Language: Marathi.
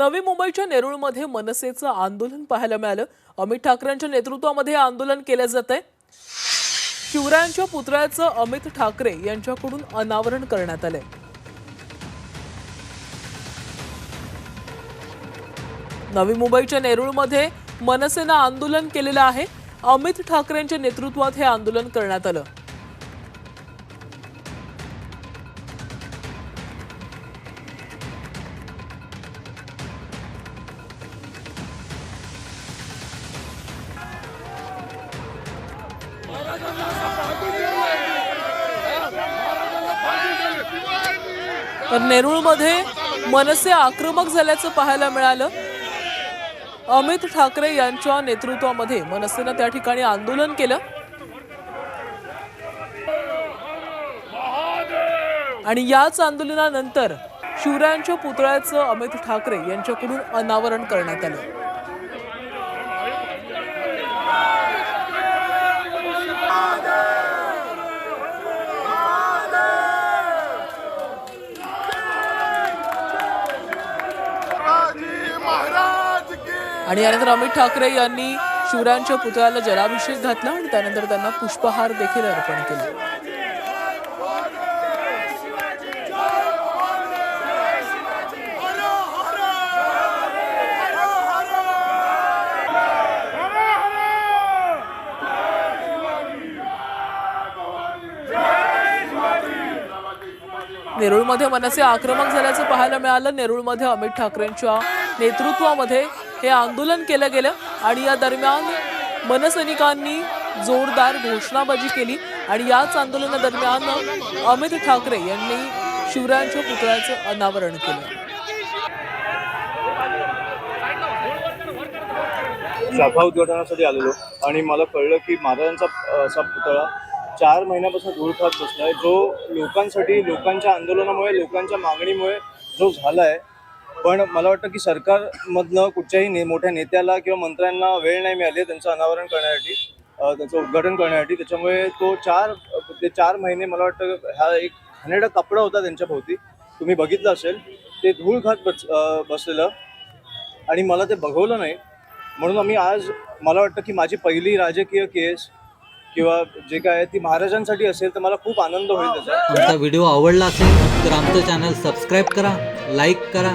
नवी मुंबईच्या नेरूळमध्ये मनसेचं आंदोलन पाहायला मिळालं. अमित ठाकरेंच्या नेतृत्वामध्ये हे आंदोलन केलं जात आहे शिवरायांच्या पुतळ्याचं अमित ठाकरे यांच्याकडून अनावरण करण्यात आलंय. नवी मुंबईच्या नेरूळमध्ये मनसेनं आंदोलन केलेलं आहे. अमित ठाकरेंच्या नेतृत्वात हे आंदोलन करण्यात आलं. तर नेरूळमध्ये मनसे आक्रमक झाल्याचं पाहायला मिळालं. अमित ठाकरे यांच्या नेतृत्वामध्ये मनसेनं त्या ठिकाणी आंदोलन केलं. आणि याच आंदोलनानंतर शिवरायांच्या पुतळ्याचं अमित ठाकरे यांच्याकडून अनावरण करण्यात आलं. आणि यानंतर अमित ठाकरे यांनी शिवरायांच्या पुतळ्याला जलाभिषेक घातला आणि त्यानंतर त्यांना पुष्पहार देखील अर्पण केला. नेरूळमध्ये मनसे आक्रमक झाल्याचं पाहायला मिळालं. नेरूळमध्ये अमित ठाकरेंच्या नेतृत्वामध्ये हे आंदोलन केलं गेलं आणि या दरम्यान मनसैनिकांनी जोरदार घोषणाबाजी केली आणि याच आंदोलनादरम्यान अमित ठाकरे यांनी शिवरायांच्या पुतळ्याचं अनावरण केलं. सभा उद्घाटनासाठी आलेलो आणि मला कळलं की महाराजांचा असा पुतळा चार महिन्यापासून धूळ खात आहे जो लोकांसाठी लोकांच्या आंदोलनामुळे लोकांच्या मागणीमुळे जो झाला आहे पण मला वाटतं की सरकारमधनं कुठच्याही ने मोठ्या नेत्याला किंवा मंत्र्यांना वेळ नाही मिळाली त्यांचं अनावरण करण्यासाठी त्याचं उद्घाटन करण्यासाठी. त्याच्यामुळे तो चार ते चार महिने मला वाटतं हा एक घाणेरडा कपडा होता त्यांच्या भोवती. तुम्ही बघितलं असेल ते धूळ खात बस बसलेलं. आणि मला ते बघवलं नाही. म्हणून आम्ही आज मला वाटतं की माझी पहिली राजकीय केस किंवा जे काय आहे ती महाराजांसाठी असेल तर मला खूप आनंद होईल त्याचा. आमचा व्हिडिओ आवडला असेल तर आमचं चॅनल सबस्क्राईब करा लाईक करा